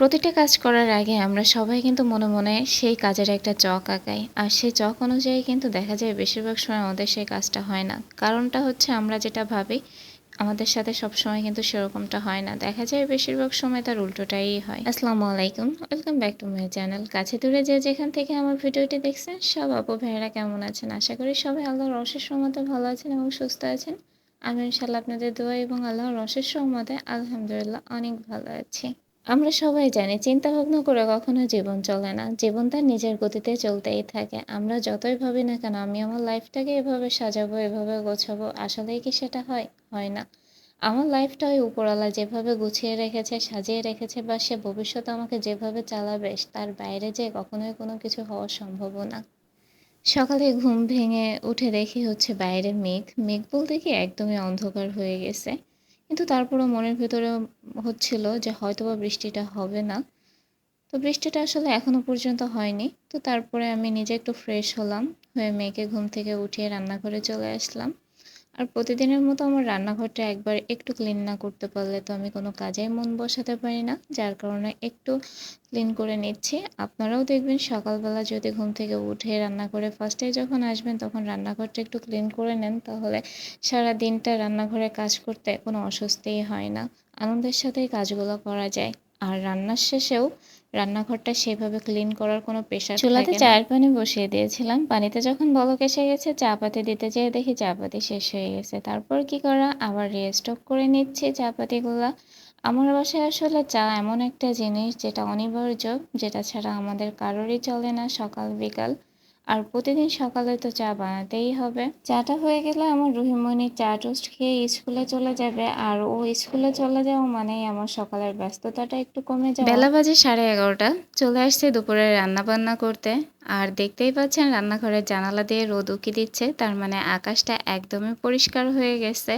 প্রতিটা কাজ করার আগে আমরা সবাই কিন্তু মনে মনে সেই কাজের একটা চক আঁকাই। আর সেই চক অনুযায়ী কিন্তু দেখা যায় বেশিরভাগ সময় আমাদের সেই কাজটা হয় না। কারণটা হচ্ছে আমরা যেটা ভাবি, আমাদের সাথে সব সময় কিন্তু সেরকমটা হয় না। দেখা যায় বেশিরভাগ সময় তার উল্টোটাই হয়। আসসালামু আলাইকুম। Welcome back to my channel কাছে দূরে যে যেখান থেকে আমার ভিডিওটি দেখছেন, সব আপু ভাইয়েরা কেমন আছেন? আশা করি সবাই আল্লাহর অশেষ রহমতে ভালো আছেন এবং সুস্থ আছেন। আমি ইনশাল্লাহ আপনাদের দোয়া এবং আল্লাহর অশেষ রহমতে আলহামদুলিল্লাহ অনেক ভালো আছি। আমরা সবাই জানি চিন্তা ভাবনা করে কখনো জীবন চলে না। জীবন তার নিজের গতিতে চলতেই থাকে। আমরা যতই ভাবি না কেন, আমি আমার লাইফটাকে এভাবে সাজাবো, এভাবে গোছাবো, আসলেই কি সেটা হয়? হয় না। আমার লাইফটা ওই উপরওয়ালা যেভাবে গুছিয়ে রেখেছে, সাজিয়ে রেখেছে বা সে ভবিষ্যতে আমাকে যেভাবে চালাবে, তার বাইরে যে কখনোই কোনো কিছু হওয়া সম্ভব না। সকালে ঘুম ভেঙে উঠে দেখি হচ্ছে বাইরে মেঘ। মেঘ বলতে কি একদমই অন্ধকার হয়ে গেছে। কিন্তু তারপরও মনের ভেতরে হচ্ছিল যে হয়তো বা বৃষ্টিটা হবে না। তো বৃষ্টিটা আসলে এখনও পর্যন্ত হয়নি। তো তারপরে আমি নিজে একটু ফ্রেশ হলাম, হয়ে মেয়েকে ঘুম থেকে উঠিয়ে রান্নাঘরে চলে আসলাম। আর প্রতিদিনের মতো আমার রান্নাঘরটা একবার একটু ক্লিন না করতে পারলে তো আমি কোনো কাজেই মন বসাতে পারি না, যার কারণে একটু ক্লিন করে নিচ্ছি। আপনারাও দেখবেন সকালবেলা যদি ঘুম থেকে উঠে রান্না করে ফার্স্টে যখন আসবেন তখন রান্নাঘরটা একটু ক্লিন করে নেন, তাহলে সারা দিনটা রান্নাঘরে কাজ করতে কোনো অস্বস্তিই হয় না। আনন্দের সাথেই কাজগুলো করা যায়। আর রান্নার শেষেও রান্নাঘরটা সেভাবে ক্লিন করার কোনো পেশা চুলাতে চায়ের পানি বসিয়ে দিয়েছিলাম। পানিতে যখন বলক এসে গেছে চা পাতি দিতে যেয়ে দেখি চা পাতি শেষ হয়ে গেছে। তারপর কি করা? আবার রিস্টক করে নিচ্ছি চা পাতিগুলো। আমার বাসায় আসলে চা এমন একটা জিনিস যেটা অনিবার্য যেটা ছাড়া আমাদের কারোরই চলে না সকাল বিকাল। আর প্রতিদিন সকালে তো চা বানাতেই হবে। চাটা হয়ে গেলে আমার রহিমণি চা টোস্ট খেয়ে স্কুলে চলে যাবে। আর ও স্কুলে চলে যাওয়া মানেই আমার সকালের ব্যস্ততাটা একটু কমে যাবে বেলা বাজে সাড়ে এগারোটা। চলে আসছে দুপুরে রান্না বান্না করতে। আর দেখতেই পাচ্ছেন রান্নাঘরের জানালা দিয়ে রোদ উকি দিচ্ছে। তার মানে আকাশটা একদমই পরিষ্কার হয়ে গেছে।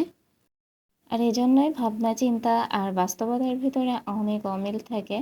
আর এজন্যই ভাবনা চিন্তা আর বাস্তবতার ভিতরে অনেক অমিল থাকে।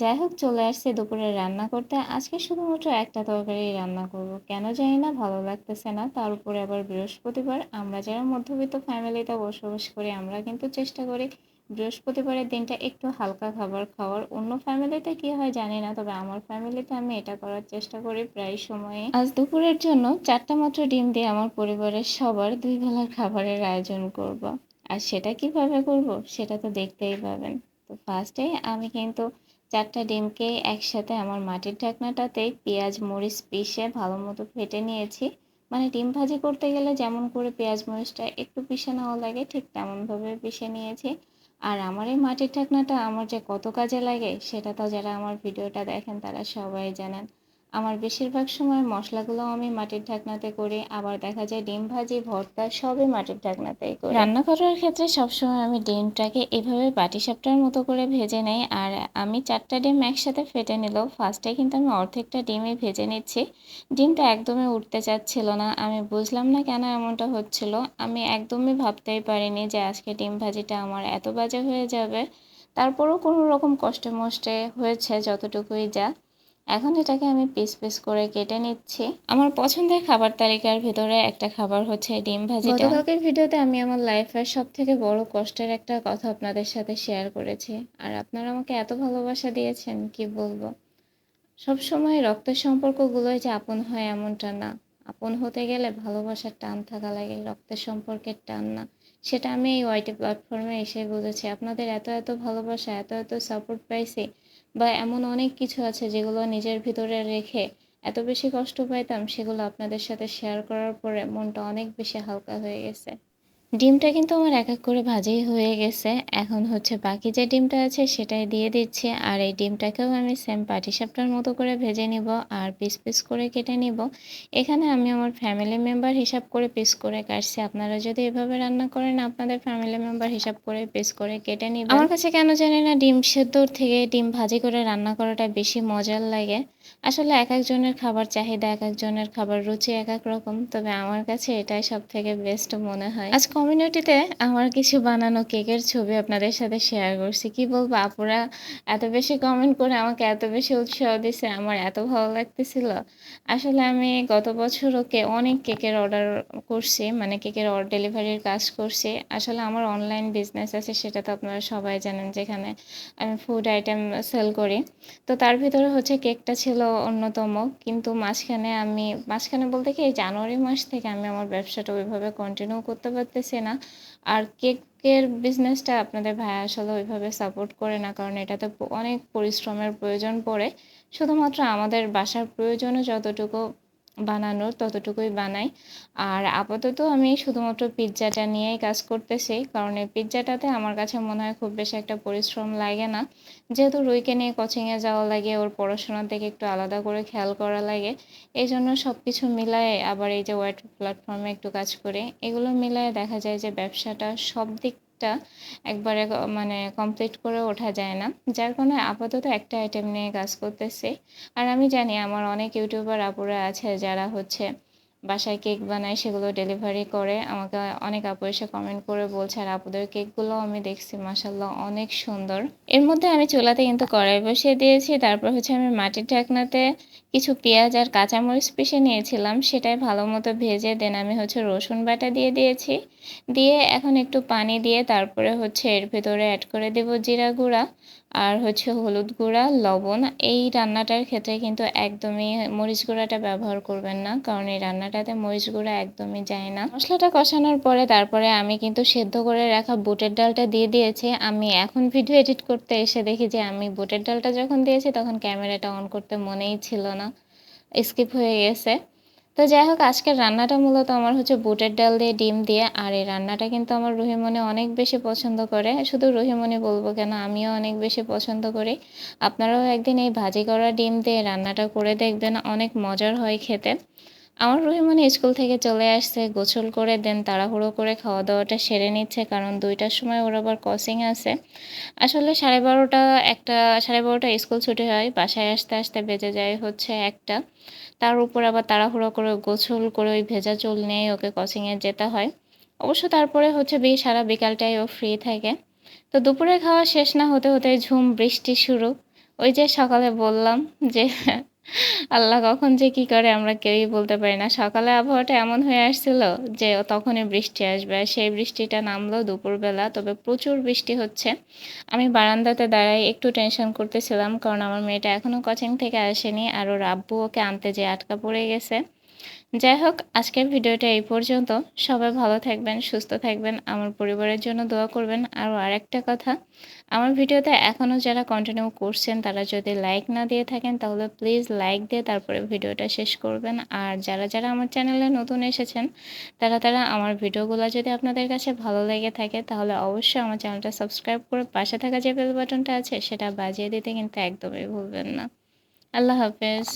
যাই হোক চলে আসছে দুপুরে রান্না করতে। আজকে শুধুমাত্র একটা তরকারি রান্না করব। কেন জানি না, ভালো লাগতেছে না। তার উপরে আবার বৃহস্পতিবার। আমরা যারা মধ্যবিত্ত ফ্যামিলিতে বসবাস করি, আমরা কিন্তু চেষ্টা করি বৃহস্পতিবারের দিনটা একটু হালকা খাবার খাওয়ার। অন্য ফ্যামিলিতে কি হয় জানি না, তবে আমার ফ্যামিলিতে আমি এটা করার চেষ্টা করি প্রায় সময়ে আজ দুপুরের জন্য চারটা মাত্র ডিম দিয়ে আমার পরিবারের সবার দুই বেলার খাবারের আয়োজন করব। আর সেটা কীভাবে করব, সেটা তো দেখতেই পাবেন। তো ফার্স্টে আমি কিন্তু চারটা ডিমকে একসাথে আমার মাটির ঢাকনাটাতে পেঁয়াজ, মরিচ পিষে ভালো মতো ফেটে নিয়েছি। মানে ডিম ভাজি করতে গেলে যেমন করে পেঁয়াজ, মরিচটা একটু পিষে নেওয়া লাগে, ঠিক তেমনভাবে পিষে নিয়েছি। আর আমার এই মাটির ঢাকনাটা আমার যে কত কাজে লাগে, সেটা তো যারা আমার ভিডিওটা দেখেন, তারা সবাই জানেন। আমার বেশিরভাগ সময় মশলাগুলো আমি মাটির ঢাকনাতে করি, আবার দেখা যায় ডিম ভাজি, ভর্তা সবই মাটির ঢাকনাতেই করি। রান্না করার ক্ষেত্রে সবসময় আমি ডিমটাকে এভাবে বাটি সাপটার মতো করে ভেজে নেই, আর আমি চারটা ডিম একসাথে ফেটে নিলেও ফার্স্টে কিন্তু আমি অর্ধেকটা ডিমই ভেজে নিচ্ছি। ডিমটা একদমই উঠতে চাচ্ছিল না, আমি বুঝলাম না কেন এমনটা হচ্ছিল। আমি একদমই ভাবতেই পারিনি যে আজকে ডিম ভাজিটা আমার এত বাজে হয়ে যাবে। তারপরও কোনো রকম কষ্টে মষ্টে হয়েছে যতটুকুই যা। এখন এটাকে আমি পিস পিস করে কেটে নিচ্ছি। আমার পছন্দের খাবার তালিকার ভিতরে একটা খাবার হচ্ছে ডিম ভাজি গতকালকের ভিডিওতে আমি আমার লাইফের সব থেকে বড় কষ্টের একটা কথা আপনাদের সাথে শেয়ার করেছি। আর আপনারা আমাকে এত ভালোবাসা দিয়েছেন, কি বলব? সব সময় রক্তের সম্পর্কগুলোই যে আপন হয় এমনটা না। আপন হতে গেলে ভালোবাসার টান থাকা লাগে, রক্তের সম্পর্কের টান না। সেটা আমি এই ওয়াইটি প্ল্যাটফর্মে এসে বুঝেছি। আপনাদের এত এত ভালোবাসা, এত এত সাপোর্ট পাইছি। বা এমন অনেক কিছু আছে যেগুলো নিজের ভিতরে রেখে এত বেশি কষ্ট পাইতাম, সেগুলো আপনাদের সাথে শেয়ার করার পরে মনটা অনেক বেশি হালকা হয়ে গেছে। ডিমটা কিন্তু আমার এক এক করে ভাজেই হয়ে গেছে। এখন হচ্ছে বাকি যে ডিমটা আছে সেটাই দিয়ে দিচ্ছি। আর এই ডিমটাকেও আমি সেম পাটিসাপটার মতো করে ভেজে নিব আর পিস পিস করে কেটে নিব। এখানে আমি আমার ফ্যামিলি মেম্বার হিসাব করে পিস করে কাটছি। আপনারা যদি এভাবে রান্না করেন, আপনাদের ফ্যামিলি মেম্বার হিসাব করে পিস করে কেটে নিব আমার কাছে কেন জানি না ডিম সেদ্ধর থেকে ডিম ভাজি করে রান্না করাটা বেশি মজার লাগে। আসলে এক একজনের খাবার চাহিদা, এক একজনের খাবার রুচি এক এক রকম, তবে আমার কাছে এটাই সব থেকে বেস্ট মনে হয়। আজ কমিউনিটিতে আমার কিছু বানানো কেকের ছবি আপনাদের সাথে শেয়ার করছি। কি বলব, আপুরা এত বেশি কমেন্ট করে আমাকে এত বেশি উৎসাহ দিছে, আমার এত ভালো লাগতেছিল। আসলে আমি গত বছর ওকে অনেক কেকের অর্ডার করছি মানে কেকের ডেলিভারির কাজ করছি। আসলে আমার অনলাইন বিজনেস আছে, সেটা তো আপনারা সবাই জানেন, যেখানে আমি ফুড আইটেম সেল করি। তো তার ভিতরে হচ্ছে কেকটা ছিল অন্যতম। কিন্তু মাঝখানে আমি, মাঝখানে বলতে কি, এই জানুয়ারি মাস থেকে আমি আমার ব্যবসাটা ওইভাবে কন্টিনিউ করতে পারতেছি না। আর কেকের বিজনেসটা আপনাদের ভাই আসলে ওইভাবে সাপোর্ট করে না, কারণ এটাতে অনেক পরিশ্রমের প্রয়োজন পড়ে। শুধুমাত্র আমাদের বাসার প্রয়োজনও যতটুকু বানানোর ততটুকুই বানাই। আর আপাতত আমি শুধুমাত্র পিৎজাটা নিয়েই কাজ করতেছি, কারণ এই পিৎজাটাতে আমার কাছে মনে হয় খুব বেশি একটা পরিশ্রম লাগে না। যেহেতু রুইকে নিয়ে কোচিংয়ে যাওয়া লাগে, ওর পড়াশোনার দিকে একটু আলাদা করে খেয়াল করা লাগে এই জন্য সব কিছু মিলায়ে আবার এই যে ওয়েট প্ল্যাটফর্মে একটু কাজ করে, এগুলো মিলায়ে দেখা যায় যে ব্যবসাটা সব দিক টা একবারে মানে কমপ্লিট করে ওঠা যায় না। যার কারণে আপাতত একটা আইটেম নিয়ে কাজ করতেছি। আর আমি জানি আমার অনেক ইউটিউবার আপুরা আছে যারা হচ্ছে বাসায় কেক বানায়, সেগুলো ডেলিভারি করে, আমাকে অনেক আপু এসে কমেন্ট করে বলছে, আর আপুদের কেকগুলো আমি দেখছি মাসাল্লাহ অনেক সুন্দর। এর মধ্যে আমি চুলাতে কিন্তু কড়াই বসিয়ে দিয়েছি, তারপর হচ্ছে আমি মাটির ঢাকনাতে কিছু পেঁয়াজ আর কাঁচামরিচ পিষে নিয়েছিলাম, সেটাই ভালো মতো ভেজে দেন আমি হচ্ছে রসুন বাটা দিয়ে দিয়েছি। দিয়ে এখন একটু পানি দিয়ে তারপরে হচ্ছে এর ভেতরে অ্যাড করে দেব জিরা গুঁড়া। আর হচ্ছে হলুদ গুঁড়া, লবণ, এই রান্নাটার ক্ষেত্রে কিন্তু একদমই মরিচ গুঁড়াটা ব্যবহার করবেন না, কারণ এই রান্নাটাতে মরিচ গুঁড়া একদমই যায় না। মশলাটা কষানোর পরে তারপরে আমি কিন্তু সেদ্ধ করে রাখা বুটের ডালটা দিয়ে দিয়েছি। আমি এখন ভিডিও এডিট করতে এসে দেখি যে আমি বুটের ডালটা যখন দিয়েছি তখন ক্যামেরাটা অন করতে মনেই ছিল না। স্কিপ হয়ে গেছে। তো যাই হোক, আজকের রান্নাটা মূলত আমার হচ্ছে বুটের ডাল দিয়ে, ডিম দিয়ে, আর এই রান্নাটা কিন্তু আমার রুহিমনি অনেক বেশি পছন্দ করে। শুধু রুহিমনি বলব কেন, আমিও অনেক বেশি পছন্দ করি। আপনারাও একদিন এই ভাজি করা ডিম দিয়ে রান্নাটা করে দেখবেন, অনেক মজার হয় খেতে। আমার রুহিমনি স্কুল থেকে চলে আসছে, গোসল করে, দেন তাড়াহুড়ো করে খাওয়া দাওয়াটা সেরে নিচ্ছে, কারণ দুইটার সময় ওর আবার কসিং আছে। আসলে সাড়ে বারোটা একটা, সাড়ে বারোটা স্কুল ছুটি হয়, বাসায় আসতে আসতে বেজে যায় হচ্ছে একটা। তার উপর আবার তাড়াহুড়ো করে, গোসল করে ওই ভেজা চুল নিয়ে ওকে কোচিংয়ে যেতে হয়। অবশ্য তারপরে হচ্ছে বেশ সারা বিকালটাই ও ফ্রি থাকে। তো দুপুরে খাওয়া শেষ না হতে হতে ঝুম, বৃষ্টি শুরু। ওই যে সকালে বললাম যে আল্লাহ কখন যে কি করে আমরা কেউই বলতে পারি না। সকালে আবহাওয়াটা এমন হয়ে আসছিল যে তখনই বৃষ্টি আসবে সেই বৃষ্টিটা নামলো দুপুরবেলা, তবে প্রচুর বৃষ্টি হচ্ছে। আমি বারান্দাতে দাঁড়াই একটু টেনশন করতেছিলাম, কারণ আমার মেয়েটা এখনও কোচিং থেকে আসেনি আর ওর আব্বু ওকে আনতে যে আটকা পড়ে গেছে। যাই হোক, আজকের ভিডিওটা এই পর্যন্ত। সবাই ভালো থাকবেন, সুস্থ থাকবেন, আমার পরিবারের জন্য দোয়া করবেন। আর আরেকটা কথা, আমার ভিডিওতে এখনও যারা কন্টিনিউ করছেন, তারা যদি লাইক না দিয়ে থাকেন, তাহলে প্লিজ লাইক দিয়ে তারপরে ভিডিওটা শেষ করবেন। আর যারা যারা আমার চ্যানেলে নতুন এসেছেন, তারা তারা আমার ভিডিওগুলো যদি আপনাদের কাছে ভালো লেগে থাকে, তাহলে অবশ্যই আমার চ্যানেলটা সাবস্ক্রাইব করে পাশে থাকা যে বেল বাটনটা আছে, সেটা বাজিয়ে দিতে কিন্তু একদমই ভুলবেন না। আল্লাহ হাফেজ।